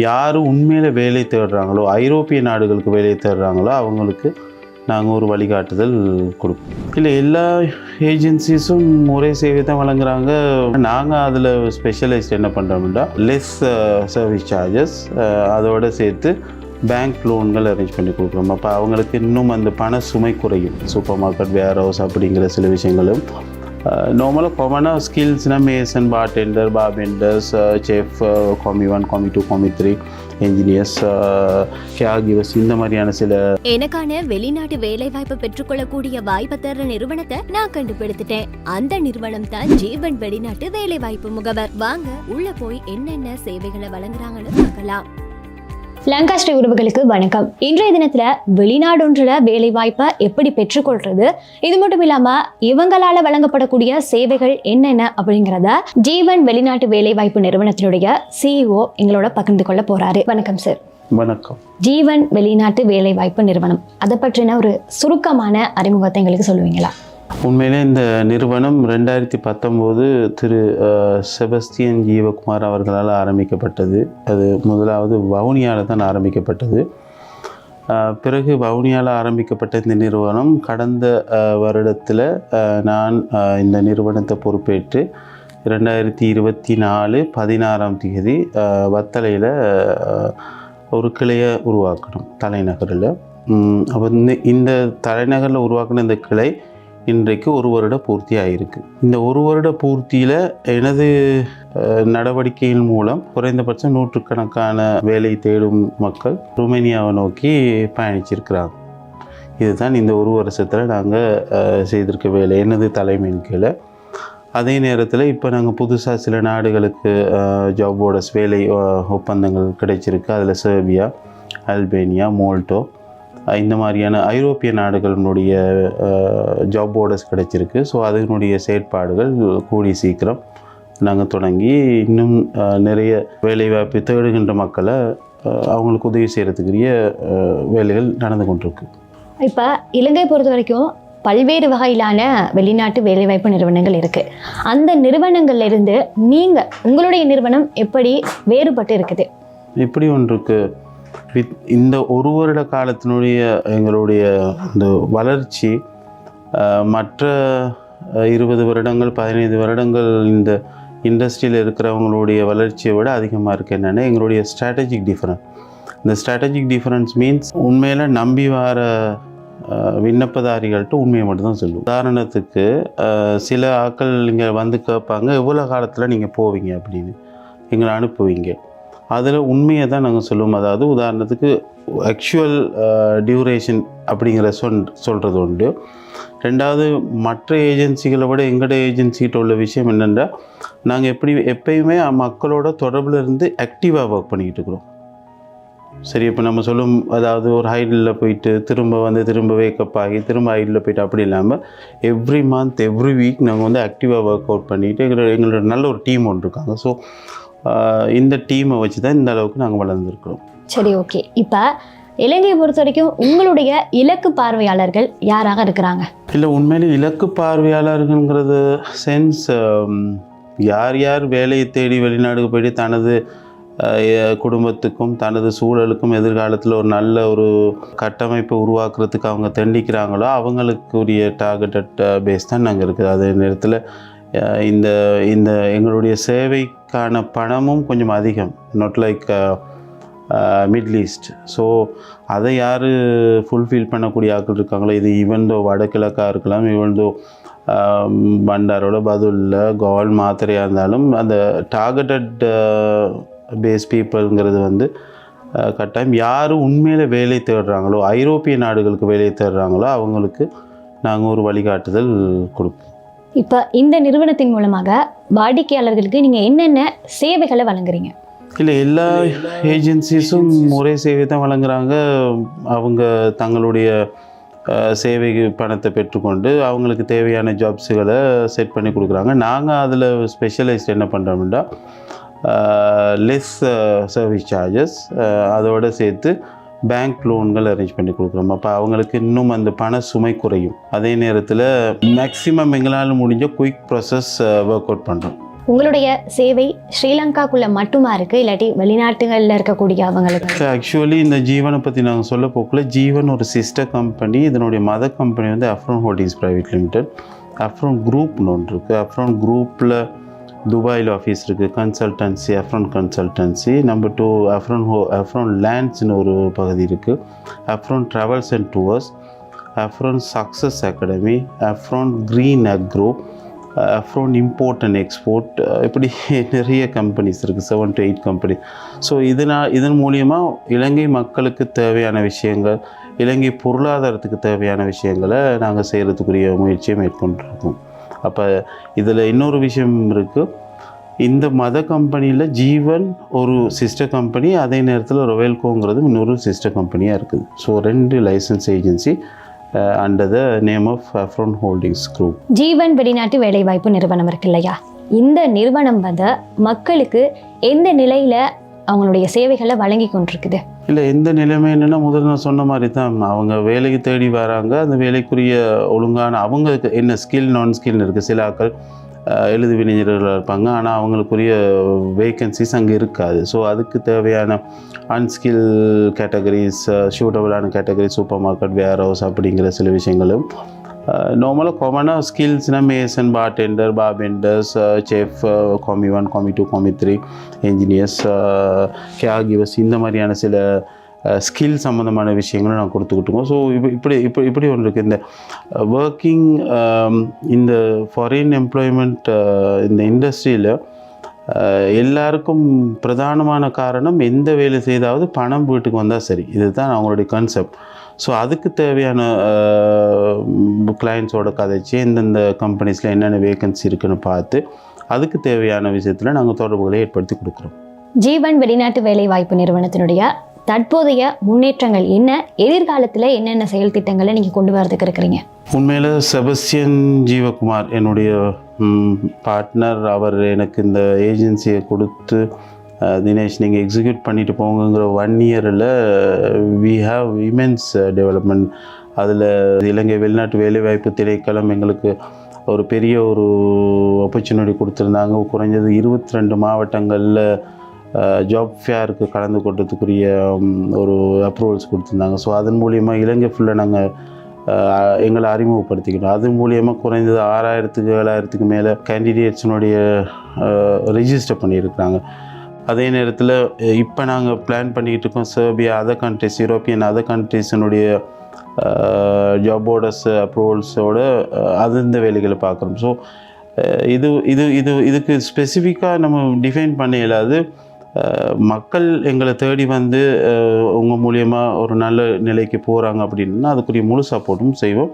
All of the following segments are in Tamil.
யார் உண்மையில் வேலை தேடுறாங்களோ ஐரோப்பிய நாடுகளுக்கு வேலை தேடுறாங்களோ அவங்களுக்கு நாங்கள் ஒரு வழிகாட்டுதல் கொடுப்போம். இல்லை எல்லா ஏஜென்சிஸும் ஒரே சேவை தான் வழங்குறாங்க. நாங்கள் அதில் ஸ்பெஷலைஸ்ட் என்ன பண்ணுறோம்னா லெஸ் சர்வீஸ் சார்ஜஸ் அதோடு சேர்த்து பேங்க் லோன்கள் அரேஞ்ச் பண்ணி கொடுக்குறோம். அப்போ அவங்களுக்கு இன்னும் அந்த பண சுமை குறையும். சூப்பர் மார்க்கெட் வேர் ஹவுஸ் அப்படிங்கிற சில விஷயங்களும். நார்மலாக காமனாக ஸ்கில்ஸ்னால் mason bartender bar benders chef commis one commis two commis three engineers caregivers இந்த மாதிரியான சில எனக்கான வெளிநாட்டு வேலைவாய்ப்பு பெற்றுக்கொள்ளக்கூடிய வாய்ப்பு தர்ற நிறுவனத்தை நான் கண்டுபிடித்துட்டேன். அந்த நிறுவனம் தான் ஜீவன் வெளிநாட்டு வேலைவாய்ப்பு முகவர். வாங்க உள்ள போய் என்னென்ன சேவைகளை வழங்குறாங்கன்னு பார்க்கலாம். லங்காஸ்ரீ உறவுகளுக்கு வணக்கம். இன்றைய தினத்துல வெளிநாடொன்றில் வேலை வாய்ப்பை எப்படி பெற்றுக்கொள்றது? இது மட்டும் இல்லாம இவங்களால வழங்கப்படக்கூடிய சேவைகள் என்னென்ன அப்படிங்கிறத ஜீவன் வெளிநாட்டு வேலைவாய்ப்பு நிறுவனத்தினுடைய சிஇஓ எங்களோட பகிர்ந்து கொள்ள போறாரு. வணக்கம் சார் வணக்கம். ஜீவன் வெளிநாட்டு வேலைவாய்ப்பு நிறுவனம். அதை பற்றின ஒரு சுருக்கமான அறிமுகத்தை எங்களுக்கு சொல்லுவீங்களா? உண்மையிலே இந்த நிறுவனம் ரெண்டாயிரத்தி பத்தொம்போது திரு செபஸ்தியன் செபஸ்டியன் ஜீவகுமார் அவர்களால் ஆரம்பிக்கப்பட்டது. அது முதலாவது வவுனியாவில் தான் ஆரம்பிக்கப்பட்டது. பிறகு வவுனியால் ஆரம்பிக்கப்பட்ட இந்த நிறுவனம் கடந்த வருடத்தில் நான் இந்த நிறுவனத்தை பொறுப்பேற்று ரெண்டாயிரத்தி இருபத்தி நாலு பதினாறாம் தேதி வத்தலையில் ஒரு கிளையை உருவாக்கணும் தலைநகரில். அப்போ இந்த தலைநகரில் உருவாக்கின இந்த கிளை இன்றைக்கு ஒரு வருட பூர்த்தி ஆகிருக்கு இந்த ஒரு வருட பூர்த்தியில் எனது நடவடிக்கையின் மூலம் குறைந்தபட்சம் நூற்றுக்கணக்கான வேலை தேடும் மக்கள் ருமேனியாவை நோக்கி பயணிச்சிருக்கிறாங்க. இதுதான் இந்த ஒரு வருஷத்தில் நாங்கள் செய்திருக்க வேலை. எனது தலைமையின் கீழே. அதே நேரத்தில் இப்போ நாங்கள் புதுசாக சில நாடுகளுக்கு ஜாபோடஸ் வேலை ஒப்பந்தங்கள் கிடைச்சிருக்கு. அதில் சேர்பியா அல்பேனியா மோல்டோ இந்த மாதிரியான ஐரோப்பிய நாடுகளினுடைய ஜாப் போர்டர்ஸ் கிடைச்சிருக்கு. ஸோ அதனுடைய செயற்பாடுகள் கூடி சீக்கிரம் நாங்கள் தொடங்கி இன்னும் நிறைய வேலைவாய்ப்பு தேடுகின்ற மக்களை அவங்களுக்கு உதவி செய்கிறதுக்குரிய வேலைகள் நடந்து கொண்டிருக்கு. இப்போ இலங்கை பொறுத்த வரைக்கும் பல்வேறு வகையிலான வெளிநாட்டு வேலைவாய்ப்பு நிறுவனங்கள் இருக்கு. அந்த நிறுவனங்கள்ல இருந்து நீங்க உங்களுடைய நிறுவனம் எப்படி வேறுபட்டு இருக்குது? இப்படி ஒன்றுக்கு வித் இந்த ஒரு வருட காலத்தினுடைய எங்களுடைய இந்த வளர்ச்சி மற்ற இருபது வருடங்கள் பதினைந்து வருடங்கள் இந்த இண்டஸ்ட்ரியில் இருக்கிறவங்களுடைய வளர்ச்சியை விட அதிகமாக இருக்குது என்னென்னா எங்களுடைய ஸ்ட்ராட்டஜிக் டிஃபரன்ஸ் இந்த ஸ்ட்ராட்டஜிக் டிஃபரன்ஸ் மீன்ஸ் உண்மையில் நம்பி வர விண்ணப்பதாரிகள்கிட்ட உண்மையை மட்டும்தான் சொல்லுவோம். உதாரணத்துக்கு சில ஆட்கள் இங்கே வந்து கேட்பாங்க எவ்வளோ காலத்தில் நீங்கள் போவீங்க அப்படின்னு. எங்களை அனுப்புவீங்க. அதில் உண்மையை தான் நாங்கள் சொல்லுவோம். அதாவது உதாரணத்துக்கு ஆக்சுவல் டியூரேஷன் அப்படிங்கிற சொல் சொல்கிறது உண்டு. ரெண்டாவது மற்ற ஏஜென்சிகளை விட எங்களோட ஏஜென்சிகிட்ட உள்ள விஷயம் என்னென்னா நாங்கள் எப்படி எப்பயுமே மக்களோட தொடர்பில் இருந்து ஆக்டிவாக ஒர்க் பண்ணிக்கிட்டு இருக்கிறோம். சரி இப்போ நம்ம சொல்லும் அதாவது ஒரு ஹைடில் போயிட்டு திரும்ப வந்து திரும்ப வேக்கப் ஆகி திரும்ப ஹைடில் போயிட்டு அப்படி இல்லாமல் எவ்ரி மந்த் எவ்ரி வீக் நாங்கள் வந்து ஆக்டிவாக ஒர்க் அவுட் பண்ணிவிட்டு எங்களோட எங்களோட நல்ல ஒரு டீம் ஒன்று இருக்காங்க. ஸோ இந்த டீமை வச்சு தான் இந்த அளவுக்கு நாங்கள் வளர்ந்துருக்கிறோம். சரி ஓகே. இப்போ இலங்கையை பொறுத்த வரைக்கும் உங்களுடைய இலக்கு பார்வையாளர்கள் யாராக இருக்கிறாங்க? இல்லை உண்மையிலே இலக்கு பார்வையாளர்கள்ங்கிறது சென்ஸ் யார் யார் வேலையை தேடி வெளிநாடுக்கு போயிட்டு தனது குடும்பத்துக்கும் தனது சூழலுக்கும் எதிர்காலத்தில் ஒரு நல்ல ஒரு கட்டமைப்பை உருவாக்குறதுக்கு அவங்க தண்டிக்கிறாங்களோ அவங்களுக்குரிய டார்கெட்டட் பேஸ் தான் நாங்கள் இருக்குது. அதே நேரத்தில் இந்த இந்த எங்களுடைய சேவைக்கான பணமும் கொஞ்சம் அதிகம். Not like middle east so அதை யார் ஃபுல்ஃபில் பண்ணக்கூடிய ஆட்கள் இருக்காங்களோ இது ஈவன்தோ வடகிழக்காக இருக்கலாம் ஈவன்தோ um, பண்டாரோட பதிலில் கோல் மாத்திரையாக இருந்தாலும் அந்த டார்கெட்டட் பேஸ் பீப்புளுங்கிறது வந்து uh, கட்டாயம் யார் உண்மையில் வேலை தேடுறாங்களோ ஐரோப்பிய நாடுகளுக்கு வேலை தேடுறாங்களோ அவங்களுக்கு நாங்கள் ஒரு வழிகாட்டுதல் கொடுப்போம். இப்போ இந்த நிறுவனத்தின் மூலமாக வாடிக்கையாளர்களுக்கு நீங்கள் என்னென்ன சேவைகளை வழங்குறீங்க? இல்லை எல்லா ஏஜென்சிஸும் ஒரே சேவை தான் வழங்குறாங்க. அவங்க தங்களுடைய சேவை பணத்தை பெற்றுக்கொண்டு அவங்களுக்கு தேவையான ஜாப்ஸுகளை செட் பண்ணி கொடுக்குறாங்க. நாங்கள் அதில் ஸ்பெஷலைஸ்ட் என்ன பண்ணுறோம்னா லெஸ் சர்வீஸ் சார்ஜஸ் அதோடு சேர்த்து பேங்க் லோன்கள் அரேஞ்ச் பண்ணி கொடுக்குறோம். அப்போ அவங்களுக்கு இன்னும் அந்த பண சுமை குறையும். அதே நேரத்தில் மேக்ஸிமம் எங்களால் முடிஞ்ச குயிக் ப்ராசஸ் ஒர்க் அவுட் பண்ணுறோம் உங்களுடைய சேவை ஸ்ரீலங்காக்குள்ள மட்டுமா இருக்கு? இல்லாட்டி வெளிநாட்டுகளில் இருக்கக்கூடிய அவங்களுக்கு? ஆக்சுவலி இந்த ஜீவனை பற்றி நாங்கள் சொல்ல போக்குள்ள ஜீவன் ஒரு சிஸ்டர் கம்பெனி இதனுடைய மத கம்பெனி வந்து Afron holdings private limited Afron குரூப்னு ஒன்று இருக்குது அஃப்ரோன் குரூப்பில் துபாயில் ஆஃபீஸ் இருக்குது consultancy Afron consultancy number two Afron ஹோ அஃப்ரோன் லேண்ட்ஸ்னு ஒரு பகுதி இருக்குது Afron travels and tours Afron success academy Afron green agro Afron import and export இப்படி நிறைய கம்பெனிஸ் இருக்குது seven to eight company so இதனால் இதன் மூலியமாக இலங்கை மக்களுக்கு தேவையான விஷயங்கள் இலங்கை பொருளாதாரத்துக்கு தேவையான விஷயங்களை நாங்கள் செய்கிறதுக்குரிய முயற்சியை மேற்கொண்டிருக்கோம். அப்போ இதில் இன்னொரு விஷயம் இருக்குது இந்த மத கம்பெனியில் ஜீவன் ஒரு சிஸ்டர் கம்பெனி அதே நேரத்தில் ரொவேல்கோங்கிறது இன்னொரு சிஸ்டர் கம்பெனியாக இருக்குது. ஸோ ரெண்டு license agency under the name of Afron holdings group ஜீவன் வெளிநாட்டு வேலைவாய்ப்பு நிறுவனம் இருக்கு இல்லையா? இந்த நிறுவனம் வந்து மக்களுக்கு எந்த நிலையில் அவங்களுடைய சேவைகளை வழங்கி கொண்டிருக்குது? இல்லை எந்த நிலைமை முதல்ல நான் சொன்ன மாதிரி தான் அவங்க வேலைக்கு தேடி வராங்க. அந்த வேலைக்குரிய ஒழுங்கான அவங்களுக்கு என்ன ஸ்கில் நான் ஸ்கில்னு இருக்குது சில ஆக்கள் எழுது வினைஞர்களாக இருப்பாங்க. ஆனால் அவங்களுக்குரிய வேக்கன்சிஸ் அங்கே இருக்காது. ஸோ அதுக்கு தேவையான அன்ஸ்கில் கேட்டகரிஸ் ஷூட்டபிளான category supermarket warehouse அப்படிங்கிற சில விஷயங்களும் நார்மலாக காமனாக ஸ்கில்ஸ்னால் mason bartender bar benders chef commis one commis two commis three engineers caregivers இந்த மாதிரியான சில uh, ஸ்கில் சம்மந்தமான விஷயங்களும் நான் கொடுத்துக்கிட்டுருக்கோம். ஸோ இப்போ இப்படி இப்படி இப்படி ஒன்று இருக்குது இந்த uh, ஒர்க்கிங் um, இந்த ஃபாரின் எம்ப்ளாய்மெண்ட் uh, இந்த இண்டஸ்ட்ரியில் எல்லாருக்கும் பிரதானமான காரணம் எந்த வேலை செய்தாவது பணம் வீட்டுக்கு வந்தால் சரி. இதுதான் அவங்களுடைய கான்செப்ட் ஸோ அதுக்கு தேவையான கிளைண்ட்ஸோட கதைச்சு எந்தெந்த கம்பெனிஸில் என்னென்ன வேகன்சி இருக்குன்னு பார்த்து அதுக்கு தேவையான விஷயத்தில் நாங்கள் தொடர்புகளை ஏற்படுத்தி கொடுக்குறோம். ஜீவன் வெளிநாட்டு வேலைவாய்ப்பு நிறுவனத்தினுடைய தற்போதைய முன்னேற்றங்கள் என்ன? எதிர்காலத்துல என்னென்ன செயல் திட்டங்களை நீங்க கொண்டு வரதுக்கு இருக்கிறீங்க? உண்மையில் செபஸ்டியன் ஜீவகுமார் என்னுடைய பார்ட்னர் அவர் எனக்கு இந்த ஏஜென்சியை கொடுத்து தினேஷ் நீங்கள் எக்ஸிக்யூட் பண்ணிட்டு போங்கங்கிற ஒன் இயரில் வி ஹாவ் விமென்ஸ் டெவலப்மெண்ட் அதில் இலங்கை வெளிநாட்டு வேலைவாய்ப்பு திணைக்களம் எங்களுக்கு ஒரு பெரிய ஒரு ஆப்பர்ச்சுனிட்டி கொடுத்துருந்தாங்க. குறைஞ்சது இருபத்தி ரெண்டு மாவட்டங்களில் ஜாப் ஃபேருக்கு கலந்து கொண்டதுக்குரிய ஒரு அப்ரூவல்ஸ் கொடுத்துருந்தாங்க. ஸோ அதன் மூலியமாக இலங்கை ஃபுல்லாக நாங்கள் எங்களை அறிமுகப்படுத்திக்கணும் அது மூலியமாக குறைந்தது ஆறாயிரத்துக்கு ஏழாயிரத்துக்கு மேலே கேண்டிடேட்ஸினுடைய ரிஜிஸ்டர் பண்ணியிருக்கிறாங்க. அதே நேரத்தில் இப்போ நாங்கள் பிளான் பண்ணிக்கிட்டு இருக்கோம் Serbia other countries European other கண்ட்ரிஸினுடைய job orders அப்ரூவல்ஸோட அது இந்த வேலைகளை பார்க்குறோம். ஸோ இது இது இது இதுக்கு ஸ்பெசிஃபிக்காக நம்ம டிஃபைன் பண்ண இயலாது. மக்கள் எங்களை தேடி வந்து உங்கள் மூலியமாக ஒரு நல்ல நிலைக்கு போகிறாங்க அப்படின்னா அதுக்குரிய முழு சப்போர்ட்டும் செய்வோம்.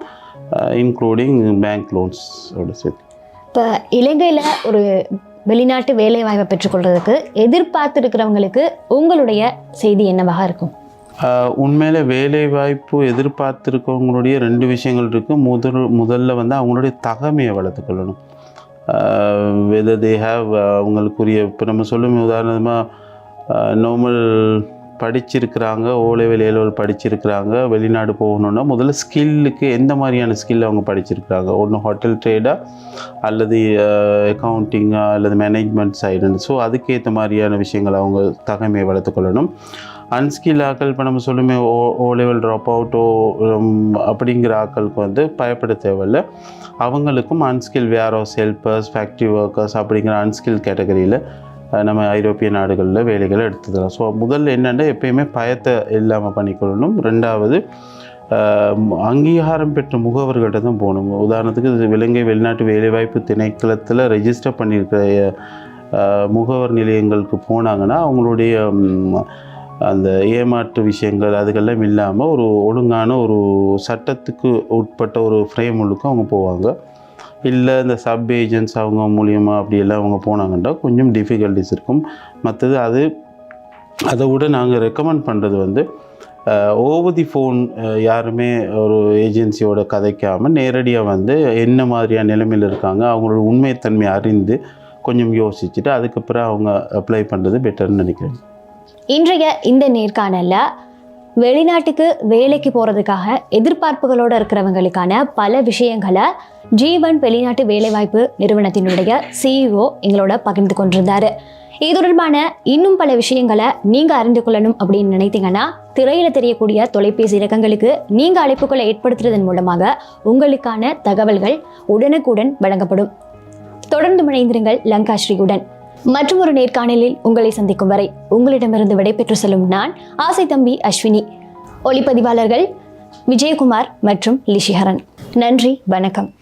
இன்க்ளூடிங் பேங்க் லோன்ஸோட சேர்த்து. இப்போ இலங்கையில் ஒரு வெளிநாட்டு வேலைவாய்ப்பை பெற்றுக்கொள்றதுக்கு எதிர்பார்த்து இருக்கிறவங்களுக்கு உங்களுடைய செய்தி என்னவாக இருக்கும்? உண்மையில் வேலை வாய்ப்பு எதிர்பார்த்துருக்கவங்களுடைய ரெண்டு விஷயங்கள் இருக்குது முதல் முதல்ல வந்து அவங்களுடைய தகமையை வளர்த்துக்கொள்ளணும். வெதர் தே ஹாவ் அவங்களுக்குரிய இப்போ நம்ம சொல்லும் உதாரணமாக நார்மல் படிச்சிருக்கிறாங்க ஓலைவெளி ஏழுவல் படிச்சிருக்கிறாங்க வெளிநாடு போகணுன்னா முதல்ல ஸ்கில்லுக்கு எந்த மாதிரியான ஸ்கில் அவங்க படிச்சிருக்கிறாங்க? ஒன்று ஹோட்டல் ட்ரேடாக அல்லது அக்கௌண்டிங்காக அல்லது மேனேஜ்மெண்ட் சைடுன்னு. ஸோ அதுக்கேற்ற மாதிரியான விஷயங்களை அவங்க தகமையை வளர்த்துக்கொள்ளணும் அன்ஸ்கில் ஆக்கள் இப்போ நம்ம சொல்லுமே ஓ ஓ லெவல் ட்ராப் அவுட்டோ அப்படிங்கிற ஆக்களுக்கு வந்து பயப்பட தேவையில்ல. அவங்களுக்கும் unskilled warehouse helpers factory workers அப்படிங்கிற அன்ஸ்கில் கேட்டகரியில் நம்ம ஐரோப்பிய நாடுகளில் வேலைகளை எடுத்துக்கலாம். ஸோ முதல்ல என்னென்னா எப்பயுமே பயத்தை இல்லாமல் பண்ணிக்கொள்ளணும். ரெண்டாவது அங்கீகாரம் பெற்ற முகவர்கிட்ட தான் போகணும். உதாரணத்துக்கு இது இலங்கை வெளிநாட்டு வேலைவாய்ப்பு திணைக்களத்தில் ரெஜிஸ்டர் பண்ணியிருக்கிற முகவர் நிலையங்களுக்கு போனாங்கன்னா அவங்களுடைய அந்த ஏமாற்று விஷயங்கள் அதுக்கெல்லாம் இல்லாமல் ஒரு ஒழுங்கான ஒரு சட்டத்துக்கு உட்பட்ட ஒரு ஃப்ரேம் உள்ளுக்கு அவங்க போவாங்க. இல்லை இந்த சப் ஏஜென்ட்ஸ் அவங்க மூலியமாக அப்படியெல்லாம் அவங்க போனாங்கன்னா கொஞ்சம் டிஃபிகல்ட்டிஸ் இருக்கும். மற்றது அது அதை விட நாங்கள் ரெக்கமெண்ட் பண்ணுறது வந்து ஓவர் தி ஃபோன் யாருமே ஒரு ஏஜென்சியோட கதைக்காமல் நேரடியாக வந்து என்ன மாதிரியான நிலைமையில் இருக்காங்க அவங்களோட உண்மைத்தன்மையை அறிந்து கொஞ்சம் யோசிச்சுட்டு அதுக்கப்புறம் அவங்க அப்ளை பண்ணுறது பெட்டர்னு நினைக்கிறேன். இன்றைய இந்த நேர்காணலில் வெளிநாட்டுக்கு வேலைக்கு போகிறதுக்காக எதிர்பார்ப்புகளோடு இருக்கிறவங்களுக்கான பல விஷயங்களை ஜீவன் வெளிநாட்டு வேலைவாய்ப்பு நிறுவனத்தினுடைய சிஇஓ எங்களோட பகிர்ந்து கொண்டிருந்தாரு. இது தொடர்பான இன்னும் பல விஷயங்களை நீங்கள் அறிந்து கொள்ளணும் அப்படின்னு நினைத்தீங்கன்னா திரையில் தெரியக்கூடிய தொலைபேசி இலக்கங்களுக்கு நீங்கள் அழைப்புகளை ஏற்படுத்துறதன் மூலமாக உங்களுக்கான தகவல்கள் உடனுக்குடன் வழங்கப்படும். தொடர்ந்து இணைந்திருங்கள் லங்காஸ்ரீயுடன் மற்றும் ஒரு நேர்காணலில் உங்களை சந்திக்கும் வரை உங்களிடமிருந்து விடைபெற்று செல்லும் நான் ஆசை தம்பி அஸ்வினி. ஒளிப்பதிவாளர்கள் விஜயகுமார் மற்றும் லிஷிஹரன். நன்றி வணக்கம்.